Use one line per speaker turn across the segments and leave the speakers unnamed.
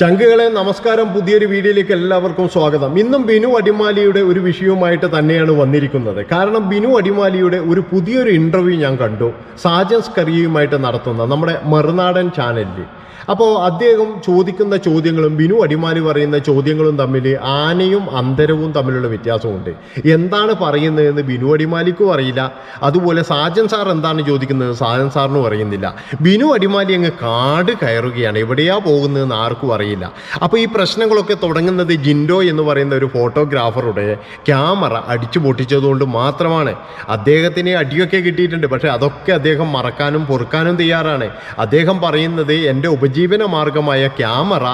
ചങ്കുകളെ നമസ്കാരം പുതിയൊരു വീഡിയോയിലേക്ക് എല്ലാവർക്കും സ്വാഗതം ഇന്നും ബിനു അടിമാലിയുടെ ഒരു വിഷയവുമായിട്ട് തന്നെയാണ് വന്നിരിക്കുന്നത് കാരണം ബിനു അടിമാലിയുടെ ഒരു പുതിയൊരു ഇൻ്റർവ്യൂ ഞാൻ കണ്ടു സാജൻസ് കറിയുമായിട്ട് നടത്തുന്ന നമ്മുടെ മറുനാടൻ ചാനലിൽ അപ്പോൾ അദ്ദേഹം ചോദിക്കുന്ന ചോദ്യങ്ങളും ബിനു അടിമാലി പറയുന്ന ചോദ്യങ്ങളും തമ്മിൽ ആനയും അന്തരവും തമ്മിലുള്ള വ്യത്യാസമുണ്ട് എന്താണ് പറയുന്നതെന്ന് ബിനു അടിമാലിക്കും അറിയില്ല അതുപോലെ സാജൻ സാർ എന്താണ് ചോദിക്കുന്നത് സാജൻ സാറിനും അറിയുന്നില്ല ബിനു അടിമാലി അങ്ങ് കാട് കയറുകയാണ് എവിടെയാ പോകുന്നതെന്ന് ആർക്കും അറിയില്ല അപ്പോൾ ഈ പ്രശ്നങ്ങളൊക്കെ തുടങ്ങുന്നത് ജിൻഡോ എന്ന് പറയുന്ന ഒരു ഫോട്ടോഗ്രാഫറുടെ ക്യാമറ അടിച്ചു പൊട്ടിച്ചതുകൊണ്ട് മാത്രമാണ് അദ്ദേഹത്തിന് അടിയൊക്കെ കിട്ടിയിട്ടുണ്ട് പക്ഷേ അതൊക്കെ അദ്ദേഹം മറക്കാനും പൊറുക്കാനും തയ്യാറാണ് അദ്ദേഹം പറയുന്നത് എൻ്റെ ഉപജീവനം മാർഗമായ ക്യാമറ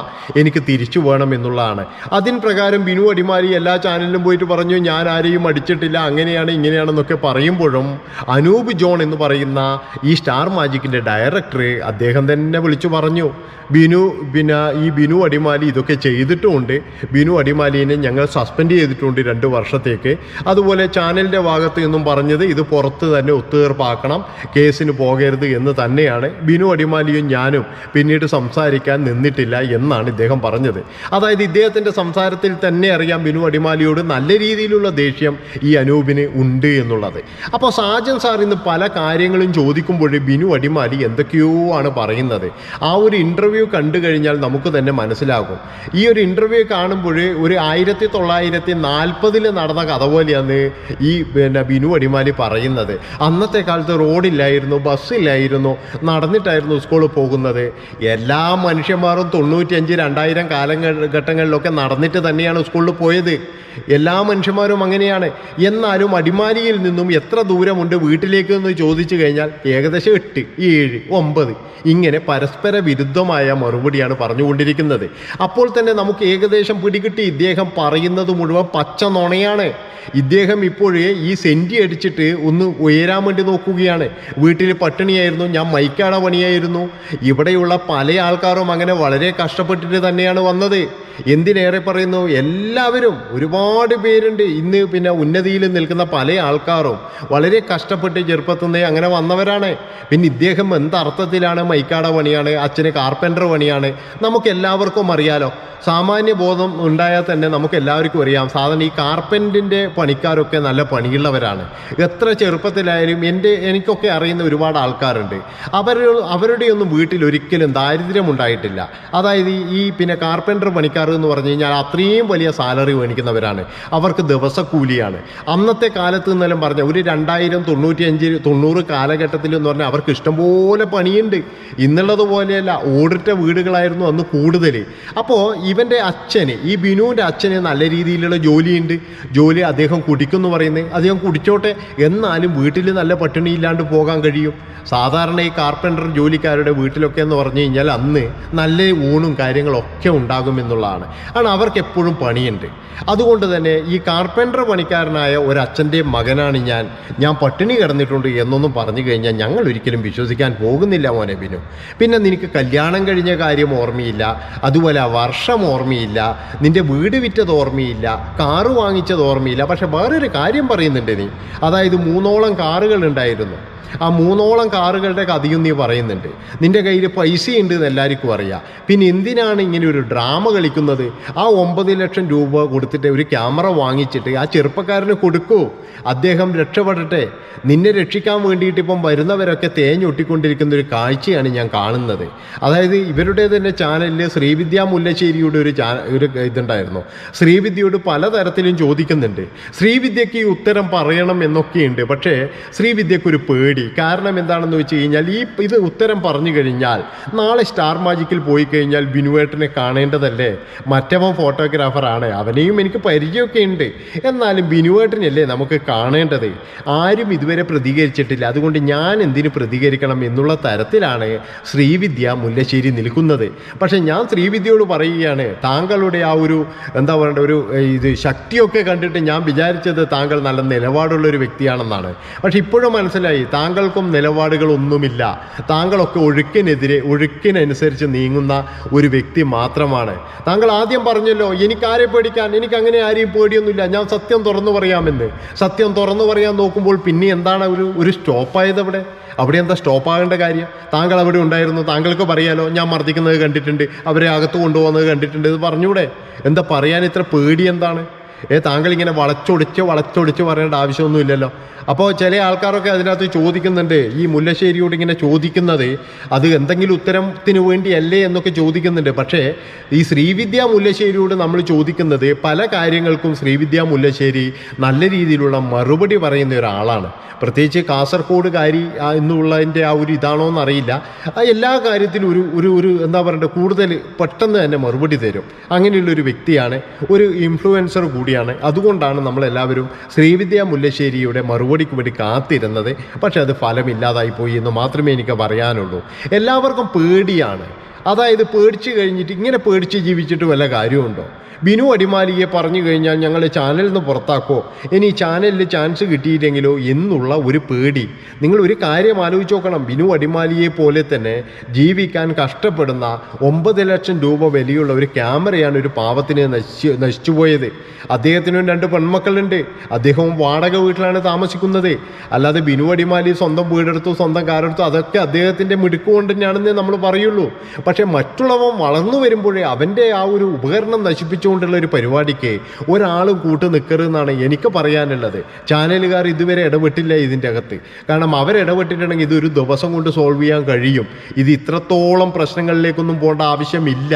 എനിക്ക് തിരിച്ചു വേണമെന്നുള്ളതാണ് അതിൻ പ്രകാരം ബിനു അടിമാലി എല്ലാ ചാനലിലും പോയിട്ട് പറഞ്ഞു ഞാൻ ആരെയും അടിച്ചിട്ടില്ല അങ്ങനെയാണ് ഇങ്ങനെയാണെന്നൊക്കെ പറയുമ്പോഴും അനൂപ് ജോൺ എന്ന് പറയുന്ന ഈ സ്റ്റാർ മാജിക്കിൻ്റെ ഡയറക്ടർ അദ്ദേഹം തന്നെ വിളിച്ചു പറഞ്ഞു ബിനു പിന്നെ ഈ ബിനു അടിമാലി ഇതൊക്കെ ചെയ്തിട്ടുമുണ്ട് ബിനു അടിമാലിനെ ഞങ്ങൾ സസ്പെൻഡ് ചെയ്തിട്ടുണ്ട് രണ്ട് വർഷത്തേക്ക് അതുപോലെ ചാനലിൻ്റെ ഭാഗത്ത് നിന്നും പറഞ്ഞത് ഇത് പുറത്ത് തന്നെ ഒത്തുതീർപ്പാക്കണം കേസിന് പോകരുത് എന്ന് തന്നെയാണ് ബിനു അടിമാലിയും ഞാനും പിന്നീട് സംസാരിക്കാൻ നിന്നിട്ടില്ല എന്നാണ് ഇദ്ദേഹം പറഞ്ഞത് അതായത് ഇദ്ദേഹത്തിൻ്റെ സംസാരത്തിൽ തന്നെ അറിയാം ബിനു അടിമാലിയോട് നല്ല രീതിയിലുള്ള ദേഷ്യം ഈ അനൂപിന് ഉണ്ട് എന്നുള്ളത് അപ്പോൾ സാജൻ സാർ ഇന്ന് പല കാര്യങ്ങളും ചോദിക്കുമ്പോൾ ബിനു അടിമാലി എന്തൊക്കെയോ ആണ് പറയുന്നത് ആ ഒരു ഇൻ്റർവ്യൂ കണ്ടു കഴിഞ്ഞാൽ നമുക്ക് തന്നെ മനസ്സിലാകും ഈ ഒരു ഇൻ്റർവ്യൂ കാണുമ്പോൾ ഒരു ആയിരത്തി തൊള്ളായിരത്തി നാൽപ്പതിൽ നടന്ന കഥ പോലെയാണ് ഈ പിന്നെ ബിനു അടിമാലി പറയുന്നത് അന്നത്തെ കാലത്ത് റോഡില്ലായിരുന്നു ബസ്സില്ലായിരുന്നു നടന്നിട്ടായിരുന്നു സ്കൂളിൽ പോകുന്നത് എല്ലാ മനുഷ്യന്മാരും തൊണ്ണൂറ്റിയഞ്ച് രണ്ടായിരം കാലഘട്ടങ്ങളിലൊക്കെ നടന്നിട്ട് തന്നെയാണ് സ്കൂളിൽ പോയത് എല്ലാ മനുഷ്യന്മാരും അങ്ങനെയാണ് എന്നാലും അടിമാലിയിൽ നിന്നും എത്ര ദൂരമുണ്ട് വീട്ടിലേക്ക് എന്ന് ചോദിച്ചു കഴിഞ്ഞാൽ ഏകദേശം എട്ട് ഏഴ് ഒമ്പത് ഇങ്ങനെ പരസ്പര വിരുദ്ധമായ മറുപടിയാണ് പറഞ്ഞുകൊണ്ടിരിക്കുന്നത് അപ്പോൾ തന്നെ നമുക്ക് ഏകദേശം പിടികിട്ടി ഇദ്ദേഹം പറയുന്നത് മുഴുവൻ പച്ച നുണയാണ് ഇദ്ദേഹം ഇപ്പോഴേ ഈ സെൻറ്റി അടിച്ചിട്ട് ഒന്ന് ഉയരാൻ വേണ്ടി നോക്കുകയാണ് വീട്ടിൽ പട്ടിണിയായിരുന്നു ഞാൻ മൈക്കാട പണിയായിരുന്നു ഇവിടെയുള്ള പല ആൾക്കാരും അങ്ങനെ വളരെ കഷ്ടപ്പെട്ടിട്ട് തന്നെയാണ് വന്നത് എന്തിനേറെ പറയുന്നു എല്ലാവരും ഒരുപാട് പേരുണ്ട് ഇന്ന് പിന്നെ ഉന്നതിയിൽ നിൽക്കുന്ന പല ആൾക്കാരും വളരെ കഷ്ടപ്പെട്ട് ചെറുപ്പത്തിൽ അങ്ങനെ വന്നവരാണ് പിന്നെ ഇദ്ദേഹം എന്തർത്ഥത്തിലാണ് മൈക്കാട പണിയാണ് അച്ഛന് കാർപ്പൻ്റർ പണിയാണ് നമുക്ക് എല്ലാവർക്കും അറിയാലോ സാമാന്യ ബോധം ഉണ്ടായാൽ തന്നെ നമുക്ക് എല്ലാവർക്കും അറിയാം സാധാരണ ഈ കാർപ്പൻറ്റിൻ്റെ പണിക്കാരൊക്കെ നല്ല പണിയുള്ളവരാണ് എത്ര ചെറുപ്പത്തിലായാലും എൻ്റെ എനിക്കൊക്കെ അറിയുന്ന ഒരുപാട് ആൾക്കാരുണ്ട് അവർ അവരുടെയൊന്നും വീട്ടിൽ ഒരിക്കലും ദാരിദ്ര്യം ഉണ്ടായിട്ടില്ല അതായത് ഈ പിന്നെ കാർപ്പൻറ്റർ പണിക്കാർ എന്ന് പറഞ്ഞു കഴിഞ്ഞാൽ അത്രയും വലിയ സാലറി മേടിക്കുന്നവരാണ് അവർക്ക് ദിവസക്കൂലിയാണ് അന്നത്തെ കാലത്ത് നിന്നെല്ലാം പറഞ്ഞ ഒരു രണ്ടായിരം തൊണ്ണൂറ്റിയഞ്ച് തൊണ്ണൂറ് കാലഘട്ടത്തിൽ എന്ന് പറഞ്ഞാൽ അവർക്ക് ഇഷ്ടംപോലെ പണിയുണ്ട് ഇന്നുള്ളതുപോലെയല്ല ഓടിറ്റ വീടുകളായിരുന്നു അന്ന് കൂടുതൽ അപ്പോൾ ഈ ഇവൻ്റെ അച്ഛന് ഈ ബിനുവിൻ്റെ അച്ഛന് നല്ല രീതിയിലുള്ള ജോലിയുണ്ട് ജോലി അദ്ദേഹം കുടിക്കുമെന്ന് പറയുന്നത് അദ്ദേഹം കുടിച്ചോട്ടെ എന്നാലും വീട്ടിൽ നല്ല പട്ടിണി ഇല്ലാണ്ട് പോകാൻ കഴിയും സാധാരണ ഈ കാർപ്പൻ്റർ ജോലിക്കാരുടെ വീട്ടിലൊക്കെ എന്ന് പറഞ്ഞു കഴിഞ്ഞാൽ അന്ന് നല്ല ഊണും കാര്യങ്ങളൊക്കെ ഉണ്ടാകുമെന്നുള്ളതാണ് ആണ് അവർക്ക് എപ്പോഴും പണിയുണ്ട് അതുകൊണ്ട് തന്നെ ഈ കാർപ്പൻ്റർ പണിക്കാരനായ ഒരച്ഛൻ്റെ മകനാണ് ഞാൻ ഞാൻ പട്ടിണി കിടന്നിട്ടുണ്ട് എന്നൊന്നും പറഞ്ഞു കഴിഞ്ഞാൽ ഞങ്ങൾ ഒരിക്കലും വിശ്വസിക്കാൻ പോകുന്നില്ല മോനെ ബിനു പിന്നെ നിനക്ക് കല്യാണം കഴിഞ്ഞ കാര്യം ഓർമ്മയില്ല അതുപോലെ വർഷം സ്ഥലം ഓർമ്മയില്ല നിൻ്റെ വീട് വിറ്റത് ഓർമ്മയില്ല കാറ് വാങ്ങിച്ചത് ഓർമ്മയില്ല പക്ഷെ വേറൊരു കാര്യം പറയുന്നുണ്ട് നീ അതായത് മൂന്നോളം കാറുകൾ ഉണ്ടായിരുന്നു ആ മൂന്നോളം കാറുകളുടെ കഥയും നീ പറയുന്നുണ്ട് നിൻ്റെ കയ്യിൽ ഉണ്ട് എന്ന് എല്ലാവർക്കും അറിയാം പിന്നെ എന്തിനാണ് ഇങ്ങനെ ഒരു ഡ്രാമ കളിക്കുന്നത് ആ ഒമ്പത് ലക്ഷം രൂപ കൊടുത്തിട്ട് ഒരു ക്യാമറ വാങ്ങിച്ചിട്ട് ആ ചെറുപ്പക്കാരന് കൊടുക്കൂ അദ്ദേഹം രക്ഷപ്പെടട്ടെ നിന്നെ രക്ഷിക്കാൻ വേണ്ടിയിട്ട് ഇപ്പം വരുന്നവരൊക്കെ തേഞ്ഞൊട്ടിക്കൊണ്ടിരിക്കുന്ന ഒരു കാഴ്ചയാണ് ഞാൻ കാണുന്നത് അതായത് ഇവരുടെ തന്നെ ചാനലിൽ ശ്രീവിദ്യ മുല്ലശ്ശേരിയുടെ ഒരു ചാ ഒരു ഇതുണ്ടായിരുന്നു ശ്രീവിദ്യയോട് പലതരത്തിലും ചോദിക്കുന്നുണ്ട് ശ്രീവിദ്യയ്ക്ക് ഈ ഉത്തരം പറയണം എന്നൊക്കെയുണ്ട് പക്ഷേ ശ്രീവിദ്യക്കൊരു പേടി കിട്ടി കാരണം എന്താണെന്ന് വെച്ച് കഴിഞ്ഞാൽ ഈ ഇത് ഉത്തരം പറഞ്ഞു കഴിഞ്ഞാൽ നാളെ സ്റ്റാർ മാജിക്കിൽ പോയി കഴിഞ്ഞാൽ ബിനുവേട്ടനെ കാണേണ്ടതല്ലേ മറ്റവൻ ഫോട്ടോഗ്രാഫറാണ് അവനെയും എനിക്ക് പരിചയമൊക്കെ ഉണ്ട് എന്നാലും ബിനുവേട്ടനല്ലേ നമുക്ക് കാണേണ്ടത് ആരും ഇതുവരെ പ്രതികരിച്ചിട്ടില്ല അതുകൊണ്ട് ഞാൻ എന്തിനു പ്രതികരിക്കണം എന്നുള്ള തരത്തിലാണ് ശ്രീവിദ്യ മുല്ലശ്ശേരി നിൽക്കുന്നത് പക്ഷേ ഞാൻ ശ്രീവിദ്യയോട് പറയുകയാണ് താങ്കളുടെ ആ ഒരു എന്താ പറയേണ്ട ഒരു ഇത് ശക്തിയൊക്കെ കണ്ടിട്ട് ഞാൻ വിചാരിച്ചത് താങ്കൾ നല്ല നിലപാടുള്ള ഒരു വ്യക്തിയാണെന്നാണ് പക്ഷെ ഇപ്പോഴും മനസ്സിലായി താങ്കൾ താങ്കൾക്കും നിലപാടുകളൊന്നുമില്ല താങ്കളൊക്കെ ഒഴുക്കിനെതിരെ ഒഴുക്കിനനുസരിച്ച് നീങ്ങുന്ന ഒരു വ്യക്തി മാത്രമാണ് താങ്കൾ ആദ്യം പറഞ്ഞല്ലോ എനിക്കാരെ പേടിക്കാൻ എനിക്ക് അങ്ങനെ ആരെയും പേടിയൊന്നുമില്ല ഞാൻ സത്യം തുറന്നു പറയാമെന്ന് സത്യം തുറന്നു പറയാൻ നോക്കുമ്പോൾ പിന്നെ എന്താണ് ഒരു ഒരു സ്റ്റോപ്പായത് അവിടെ അവിടെ എന്താ സ്റ്റോപ്പാകേണ്ട കാര്യം താങ്കൾ അവിടെ ഉണ്ടായിരുന്നു താങ്കൾക്ക് പറയാലോ ഞാൻ മർദ്ദിക്കുന്നത് കണ്ടിട്ടുണ്ട് അവരെ അകത്ത് കൊണ്ടുപോകുന്നത് കണ്ടിട്ടുണ്ട് ഇത് പറഞ്ഞൂടെ എന്താ പറയാൻ ഇത്ര പേടി എന്താണ് ഏ താങ്കൾ ഇങ്ങനെ വളച്ചൊടിച്ച് വളച്ചൊടിച്ച് പറയേണ്ട ആവശ്യമൊന്നുമില്ലല്ലോ അപ്പോൾ ചില ആൾക്കാരൊക്കെ അതിനകത്ത് ചോദിക്കുന്നുണ്ട് ഈ മുല്ലശ്ശേരിയോട് ഇങ്ങനെ ചോദിക്കുന്നത് അത് എന്തെങ്കിലും ഉത്തരത്തിന് വേണ്ടിയല്ലേ എന്നൊക്കെ ചോദിക്കുന്നുണ്ട് പക്ഷേ ഈ ശ്രീവിദ്യ മുല്ലശ്ശേരിയോട് നമ്മൾ ചോദിക്കുന്നത് പല കാര്യങ്ങൾക്കും ശ്രീവിദ്യ മുല്ലശ്ശേരി നല്ല രീതിയിലുള്ള മറുപടി പറയുന്ന ഒരാളാണ് പ്രത്യേകിച്ച് കാസർഗോഡ് കാരി എന്നുള്ളതിൻ്റെ ആ ഒരു ഇതാണോ എന്നറിയില്ല എല്ലാ കാര്യത്തിലും ഒരു ഒരു ഒരു എന്താ പറയണ്ടത് കൂടുതൽ പെട്ടെന്ന് തന്നെ മറുപടി തരും അങ്ങനെയുള്ളൊരു വ്യക്തിയാണ് ഒരു ഇൻഫ്ലുവൻസർ കൂടി കൂടിയാണ് അതുകൊണ്ടാണ് നമ്മളെല്ലാവരും ശ്രീവിദ്യ മുല്ലശ്ശേരിയുടെ മറുപടിക്ക് വേണ്ടി കാത്തിരുന്നത് പക്ഷേ അത് ഫലമില്ലാതായി പോയി എന്ന് മാത്രമേ എനിക്ക് പറയാനുള്ളൂ എല്ലാവർക്കും പേടിയാണ് അതായത് പേടിച്ച് കഴിഞ്ഞിട്ട് ഇങ്ങനെ പേടിച്ച് ജീവിച്ചിട്ട് വല്ല കാര്യമുണ്ടോ ബിനു അടിമാലിയെ പറഞ്ഞു കഴിഞ്ഞാൽ ഞങ്ങൾ ചാനലിൽ നിന്ന് പുറത്താക്കോ ഇനി ചാനലിൽ ചാൻസ് കിട്ടിയില്ലെങ്കിലോ എന്നുള്ള ഒരു പേടി നിങ്ങൾ ഒരു കാര്യം ആലോചിച്ച് നോക്കണം ബിനു അടിമാലിയെ പോലെ തന്നെ ജീവിക്കാൻ കഷ്ടപ്പെടുന്ന ഒമ്പത് ലക്ഷം രൂപ വിലയുള്ള ഒരു ക്യാമറയാണ് ഒരു പാവത്തിനെ നശിച്ചു നശിച്ചുപോയത് അദ്ദേഹത്തിനും രണ്ട് പെൺമക്കളുണ്ട് അദ്ദേഹവും വാടക വീട്ടിലാണ് താമസിക്കുന്നത് അല്ലാതെ ബിനു അടിമാലി സ്വന്തം വീടെടുത്തു സ്വന്തം കാരെടുത്തു അതൊക്കെ അദ്ദേഹത്തിൻ്റെ മിടുക്കുകൊണ്ട് തന്നെയാണെന്ന് നമ്മൾ പറയുള്ളൂ പക്ഷേ മറ്റുള്ളവൻ വളർന്നു വരുമ്പോഴേ അവൻ്റെ ആ ഒരു ഉപകരണം നശിപ്പിച്ചുകൊണ്ടുള്ള ഒരു പരിപാടിക്ക് ഒരാളും കൂട്ട് നിൽക്കരുതെന്നാണ് എനിക്ക് പറയാനുള്ളത് ചാനലുകാർ ഇതുവരെ ഇടപെട്ടില്ല ഇതിൻ്റെ അകത്ത് കാരണം ഇടപെട്ടിട്ടുണ്ടെങ്കിൽ ഇതൊരു ദിവസം കൊണ്ട് സോൾവ് ചെയ്യാൻ കഴിയും ഇത് ഇത്രത്തോളം പ്രശ്നങ്ങളിലേക്കൊന്നും പോകേണ്ട ആവശ്യമില്ല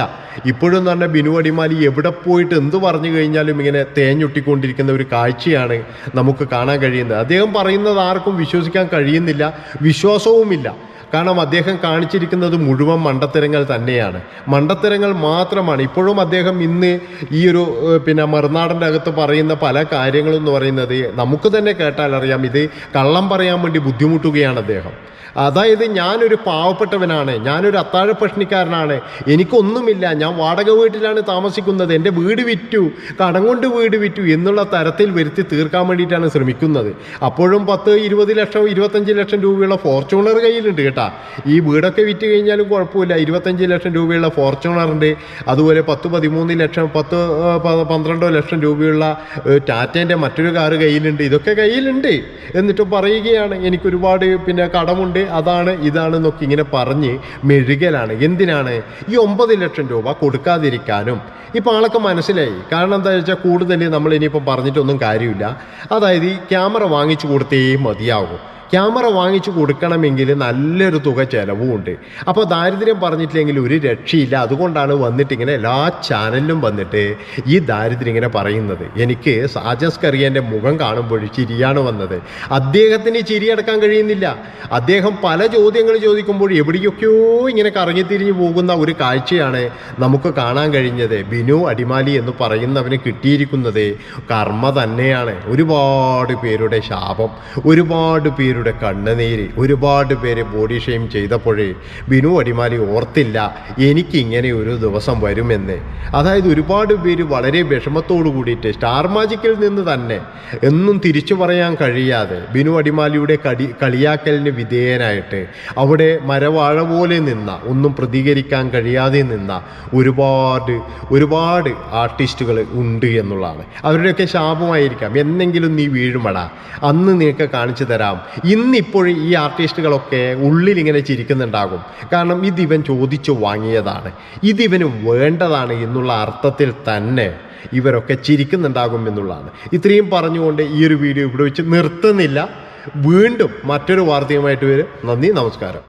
ഇപ്പോഴും എന്ന് പറഞ്ഞാൽ ബിനു അടിമാലി എവിടെ പോയിട്ട് എന്ത് പറഞ്ഞു കഴിഞ്ഞാലും ഇങ്ങനെ തേഞ്ഞൊട്ടിക്കൊണ്ടിരിക്കുന്ന ഒരു കാഴ്ചയാണ് നമുക്ക് കാണാൻ കഴിയുന്നത് അദ്ദേഹം പറയുന്നത് ആർക്കും വിശ്വസിക്കാൻ കഴിയുന്നില്ല വിശ്വാസവുമില്ല കാരണം അദ്ദേഹം കാണിച്ചിരിക്കുന്നത് മുഴുവൻ മണ്ടത്തരങ്ങൾ തന്നെയാണ് മണ്ടത്തരങ്ങൾ മാത്രമാണ് ഇപ്പോഴും അദ്ദേഹം ഇന്ന് ഈ ഒരു പിന്നെ മറുനാടൻ്റെ അകത്ത് പറയുന്ന പല കാര്യങ്ങളും എന്ന് പറയുന്നത് നമുക്ക് തന്നെ കേട്ടാൽ അറിയാം ഇത് കള്ളം പറയാൻ വേണ്ടി ബുദ്ധിമുട്ടുകയാണ് അദ്ദേഹം അതായത് ഞാനൊരു പാവപ്പെട്ടവനാണ് ഞാനൊരു അത്താഴ പ്രശ്നിക്കാരനാണ് എനിക്കൊന്നുമില്ല ഞാൻ വാടക വീട്ടിലാണ് താമസിക്കുന്നത് എൻ്റെ വീട് വിറ്റു കടം കൊണ്ട് വീട് വിറ്റു എന്നുള്ള തരത്തിൽ വരുത്തി തീർക്കാൻ വേണ്ടിയിട്ടാണ് ശ്രമിക്കുന്നത് അപ്പോഴും പത്ത് ഇരുപത് ലക്ഷം ഇരുപത്തഞ്ച് ലക്ഷം രൂപയുള്ള ഫോർച്യൂണർ കയ്യിലുണ്ട് കേട്ടോ ഈ വീടൊക്കെ വിറ്റ് കഴിഞ്ഞാലും കുഴപ്പമില്ല ഇരുപത്തഞ്ച് ലക്ഷം രൂപയുള്ള ഫോർച്യൂണറുണ്ട് അതുപോലെ പത്ത് പതിമൂന്ന് ലക്ഷം പത്ത് പന്ത്രണ്ടോ ലക്ഷം രൂപയുള്ള ടാറ്റേൻ്റെ മറ്റൊരു കാറ് കയ്യിലുണ്ട് ഇതൊക്കെ കയ്യിലുണ്ട് എന്നിട്ട് പറയുകയാണ് എനിക്കൊരുപാട് പിന്നെ കടമുണ്ട് അതാണ് ഇതാണ് എന്നൊക്കെ ഇങ്ങനെ പറഞ്ഞ് മെഴുകലാണ് എന്തിനാണ് ഈ ഒമ്പത് ലക്ഷം രൂപ കൊടുക്കാതിരിക്കാനും ഇപ്പോൾ ആളൊക്കെ മനസ്സിലായി കാരണം എന്താ വെച്ചാൽ കൂടുതൽ നമ്മൾ ഇനിയിപ്പോൾ പറഞ്ഞിട്ടൊന്നും കാര്യമില്ല അതായത് ഈ ക്യാമറ വാങ്ങിച്ചു കൊടുത്തേ മതിയാകും ക്യാമറ വാങ്ങിച്ചു കൊടുക്കണമെങ്കിൽ നല്ലൊരു തുക ചിലവുമുണ്ട് അപ്പോൾ ദാരിദ്ര്യം പറഞ്ഞിട്ടില്ലെങ്കിൽ ഒരു രക്ഷയില്ല അതുകൊണ്ടാണ് വന്നിട്ട് ഇങ്ങനെ എല്ലാ ചാനലിലും വന്നിട്ട് ഈ ദാരിദ്ര്യം ഇങ്ങനെ പറയുന്നത് എനിക്ക് സാജസ് കറിയൻ്റെ മുഖം കാണുമ്പോൾ ചിരിയാണ് വന്നത് അദ്ദേഹത്തിന് ചിരിയടക്കാൻ കഴിയുന്നില്ല അദ്ദേഹം പല ചോദ്യങ്ങൾ ചോദിക്കുമ്പോൾ എവിടെയൊക്കെയോ ഇങ്ങനെ കറങ്ങിത്തിരിഞ്ഞ് പോകുന്ന ഒരു കാഴ്ചയാണ് നമുക്ക് കാണാൻ കഴിഞ്ഞത് ബിനു അടിമാലി എന്ന് പറയുന്നവന് കിട്ടിയിരിക്കുന്നത് കർമ്മ തന്നെയാണ് ഒരുപാട് പേരുടെ ശാപം ഒരുപാട് പേര് കണ്ണീരുടെ കണ്ണുനീര് ഒരുപാട് പേര് ബോഡി ഷെയിം ചെയ്തപ്പോഴേ ബിനു അടിമാലി ഓർത്തില്ല എനിക്കിങ്ങനെ ഒരു ദിവസം വരുമെന്ന് അതായത് ഒരുപാട് പേര് വളരെ വിഷമത്തോടു കൂടിയിട്ട് സ്റ്റാർ മാജിക്കിൽ നിന്ന് തന്നെ എന്നും തിരിച്ചു പറയാൻ കഴിയാതെ ബിനു അടിമാലിയുടെ കടി കളിയാക്കലിന് വിധേയനായിട്ട് അവിടെ മരവാഴ പോലെ നിന്ന ഒന്നും പ്രതികരിക്കാൻ കഴിയാതെ നിന്ന ഒരുപാട് ഒരുപാട് ആർട്ടിസ്റ്റുകൾ ഉണ്ട് എന്നുള്ളതാണ് അവരുടെയൊക്കെ ശാപമായിരിക്കാം എന്നെങ്കിലും നീ വീഴുമടാ അന്ന് നിനക്ക് കാണിച്ചു തരാം ഇന്നിപ്പോൾ ഈ ആർട്ടിസ്റ്റുകളൊക്കെ ഉള്ളിൽ ഇങ്ങനെ ചിരിക്കുന്നുണ്ടാകും കാരണം ഇതിവൻ ചോദിച്ചു വാങ്ങിയതാണ് ഇതിവന് വേണ്ടതാണ് എന്നുള്ള അർത്ഥത്തിൽ തന്നെ ഇവരൊക്കെ ചിരിക്കുന്നുണ്ടാകും എന്നുള്ളതാണ് ഇത്രയും പറഞ്ഞുകൊണ്ട് ഈ ഒരു വീഡിയോ ഇവിടെ വെച്ച് നിർത്തുന്നില്ല വീണ്ടും മറ്റൊരു വാർത്തയുമായിട്ട് വരും നന്ദി നമസ്കാരം